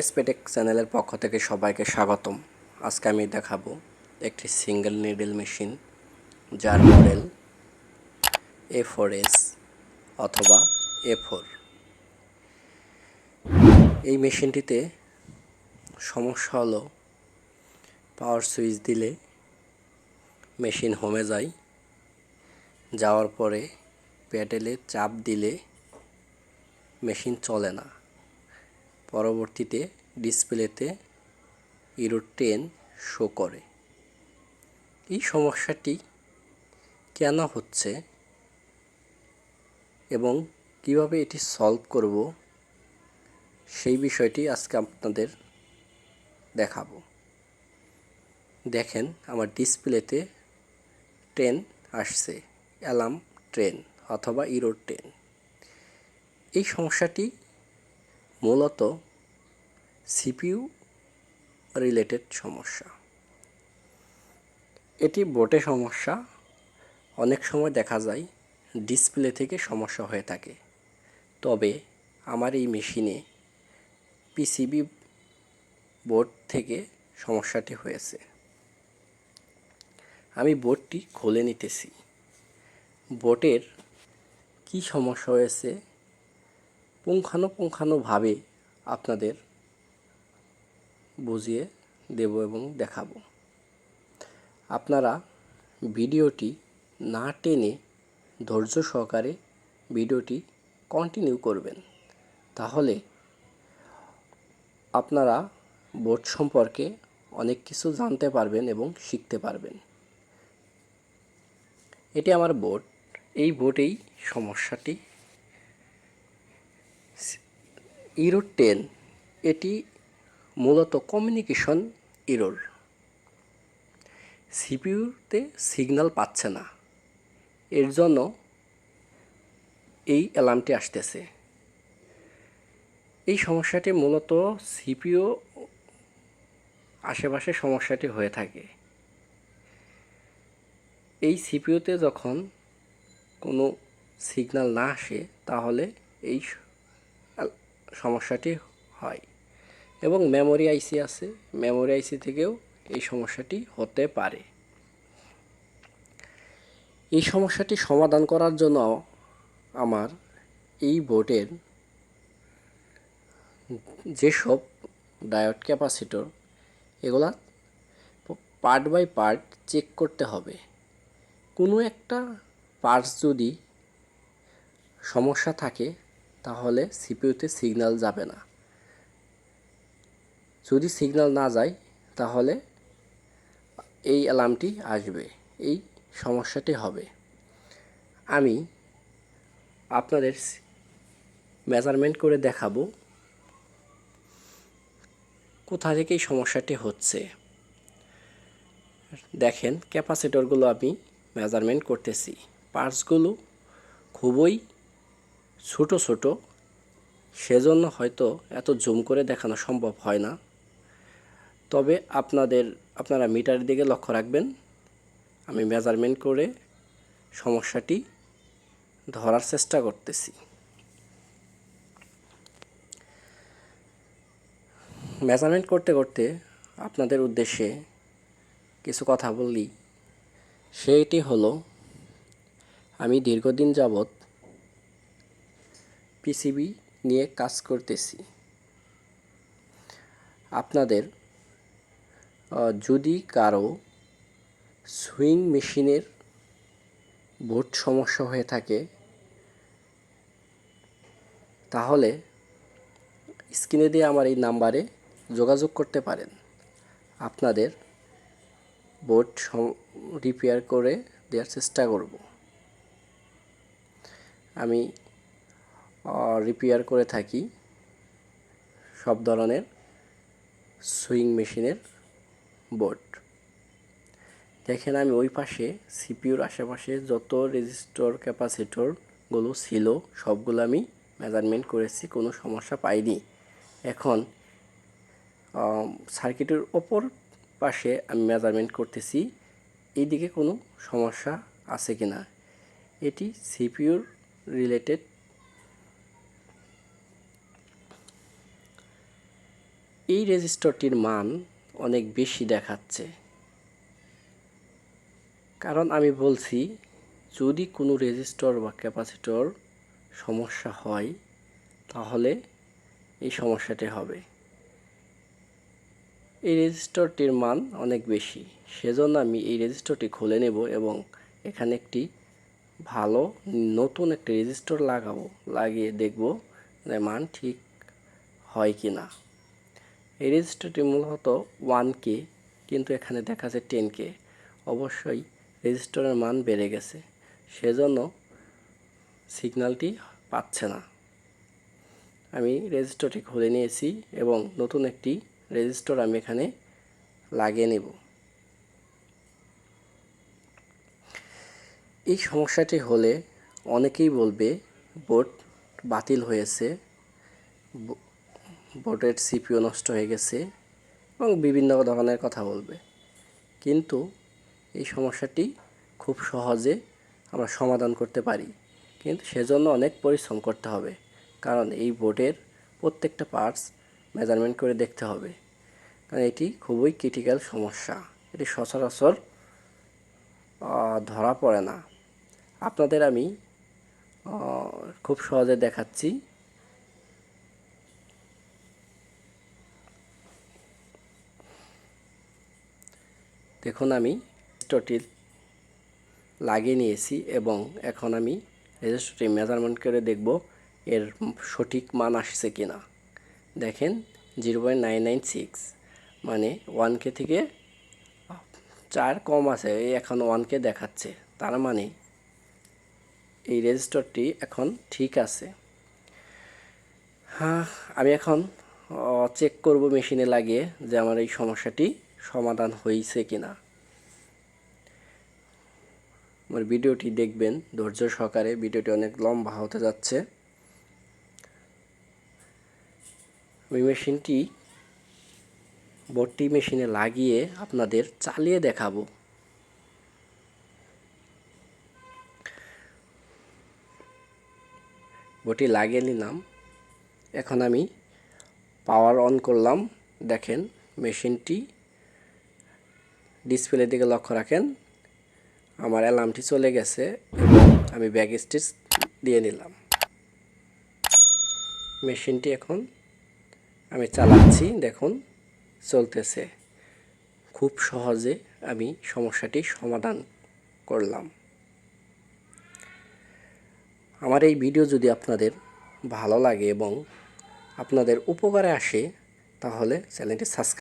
এসপেটেক চ্যানেলের পক্ষ থেকে সবাইকে স্বাগতম। আজকে আমি দেখাবো একটি সিঙ্গেল নিডল মেশিন যার মডেল এ ফোর এস অথবা এ ফোর এই মেশিনটিতে সমস্যা হলো পাওয়ার সুইচ দিলে মেশিন হোমে যায়, যাওয়ার পরে প্যাডেলে চাপ দিলে মেশিন চলে না। পরবর্তীতে ডিসপ্লেতে ইরো টেন শো করে। এই সমস্যাটি কেন হচ্ছে এবং কীভাবে এটি সলভ করব সেই বিষয়টি আজকে আপনাদের দেখাবো। দেখেন, আমার ডিসপ্লেতে ট্রেন আসছে, অ্যালার্ম ট্রেন অথবা ইরো ট্রেন এই সমস্যাটি মূলত সিপিইউ রিলেটেড সমস্যা। এটি বোটে সমস্যা। অনেক সময় দেখা যায় ডিসপ্লে থেকে সমস্যা হয়ে থাকে। তবে আমার এই মেশিনে পিসিবি বোর্ড থেকে সমস্যাটি হয়েছে। আমি বোর্ডটি খুলে নিতেছি। বোটের কি সমস্যা হয়েছে? পুঙ্খানুপুঙ্খানুভাবে আপনাদের বুঝিয়ে দেব এবং দেখাবো। আপনারা ভিডিওটি না টেনে ধৈর্য সহকারে ভিডিওটি কন্টিনিউ করবেন। তাহলে আপনারা বোর্ড সম্পর্কে অনেক কিছু জানতে পারবেন এবং শিখতে পারবেন। এটি আমার বোর্ড। এই বোর্ডেই সমস্যাটি। ইরো টেন এটি মূলত কমিউনিকেশন ইরোর সিপিউতে সিগন্যাল পাচ্ছে না। এর জন্য এই অ্যালার্মটি আসতেছে। এই সমস্যাটি মূলত সিপিও আশেপাশে সমস্যাটি হয়ে থাকে। এই সিপিওতে যখন কোনো সিগন্যাল না আসে, তাহলে এই সমস্যাটি হয়। এবং মেমোরি আইসি আছে। মেমোরি আইসি থেকেও এই সমস্যাটি হতে পারে। এই সমস্যাটি সমাধান করার জন্য আমার এই বোর্ডের যেসব ডায়োড ক্যাপাসিটর, এগুলা পার্ট বাই পার্ট চেক করতে হবে। কোনো একটা পার্টস যদি সমস্যা থাকে, তাহলে সিপিইউতে সিগন্যাল যাবে না। যদি সিগন্যাল না যায়, তাহলে এই অ্যালার্মটি আসবে, এই সমস্যাটি হবে। আমি আপনাদের মেজারমেন্ট করে দেখাবো কোথা থেকে এই সমস্যাটি হচ্ছে। দেখেন ক্যাপাসিটরগুলো আমি মেজারমেন্ট করতেছি। পার্টসগুলো খুবই ছোট ছোট। সেজন্য হয়তো এত জুম করে দেখানো সম্ভব হয় না। তবে আপনাদের, আপনারা মিটারের দিকে লক্ষ্য রাখবেন। আমি মেজারমেন্ট করে সমস্যাটি ধরার চেষ্টা করতেছি। মেজারমেন্ট করতে করতে আপনাদের উদ্দেশ্যে কিছু কথা বললি। সেইটি হলো, আমি দীর্ঘদিন যাবৎ পিসিবি নিয়ে কাজ করতেছি। আপনাদের যদি কারও সুইং মেশিনের বোর্ড সমস্যা হয়ে থাকে, তাহলে স্ক্রিনে দিয়ে আমার এই নাম্বারে যোগাযোগ করতে পারেন। আপনাদের বোর্ড রিপেয়ার করে দেওয়ার চেষ্টা করব। আমি রিপেয়ার করে থাকি সব ধরনের সুইং মেশিনের বোর্ড। দেখেন আমি ওই পাশে সিপিউর আশেপাশে যত রেজিস্টর ক্যাপাসিটরগুলো ছিল, সবগুলো আমি মেজারমেন্ট করেছি, কোনো সমস্যা পাইনি। এখন সার্কিটের ওপর পাশে আমি মেজারমেন্ট করতেছি, এইদিকে কোনো সমস্যা আছে কি না? এটি সিপিউর রিলেটেড। এই রেজিস্টরটির মান অনেক বেশি দেখাচ্ছে। কারণ আমি বলছি, যদি কোনো রেজিস্টর বা ক্যাপাসিটর সমস্যা হয়, তাহলে এই সমস্যাটি হবে। এই রেজিস্টরটির মান অনেক বেশি। সেজন্য আমি এই রেজিস্টরটি খুলে নেব এবং এখানে একটি ভালো নতুন একটি রেজিস্টর লাগাবো, লাগিয়ে দেখব মান ঠিক হয় কি না এই রেজিস্টরটি মূলত ওয়ান কে, কিন্তু এখানে দেখাচ্ছে টেন কে। অবশ্যই রেজিস্টরের মান বেড়ে গেছে, সেজন্য সিগন্যালটি পাচ্ছে না। আমি রেজিস্টরটি খুলে নিয়েছি এবং নতুন একটি রেজিস্টর আমি এখানে লাগিয়ে নেব। এই সমস্যাটি হলে অনেকেই বলবে, বোর্ড বাতিল হয়েছে। বোর্ডের সিপিও নষ্ট হয়ে গেছে এবং বিভিন্ন ধরনের কথা বলবে। কিন্তু এই সমস্যাটি খুব সহজে আমরা সমাধান করতে পারি। কিন্তু সেজন্য অনেক পরিশ্রম করতে হবে। কারণ এই বোর্ডের প্রত্যেকটা পার্টস মেজারমেন্ট করে দেখতে হবে। কারণ এটি খুবই ক্রিটিক্যাল সমস্যা। এটি সচরাচর ধরা পড়ে না। আপনাদের আমি খুব সহজে দেখাচ্ছি। দেখুন আমি রেজিস্টরটি লাগিয়ে নিয়েছি এবং এখন আমি রেজিস্টরটি মেজারমেন্ট করে দেখব এর সঠিক মান আসছে কি না দেখেন zero point nine nine six মানে ওয়ান কে থেকে চার কম আছে এখন ওয়ান কে দেখাচ্ছে। তার মানে এই রেজিস্টরটি এখন ঠিক আছে। হ্যাঁ আমি এখন চেক করব মেশিনে লাগিয়ে যে আমার এই সমস্যাটি সমাধান হয়েছে কিনা। আমার ভিডিওটি দেখবেন ধৈর্য সহকারে। ভিডিওটি অনেক লম্বা হতে যাচ্ছে। ওই মেশিনটি বোর্ডটি মেশিনে লাগিয়ে আপনাদের চালিয়ে দেখাবো। বোর্ডটি লাগিয়ে নিলাম। এখন আমি পাওয়ার অন করলাম। দেখেন মেশিনটি ডিসপ্লের দিকে লক্ষ্য রাখেন। আমার অ্যালার্মটি চলে গেছে, আমি ব্যাগ স্টিচ দিয়ে নিলাম। মেশিনটি এখন আমি চালাচ্ছি, দেখুন, চলতেছে। খুব সহজে আমি সমস্যাটি সমাধান করলাম। আমার এই ভিডিও যদি আপনাদের ভালো লাগে এবং আপনাদের উপকারে আসে, তাহলে চ্যানেলটি সাবস্ক্রাইব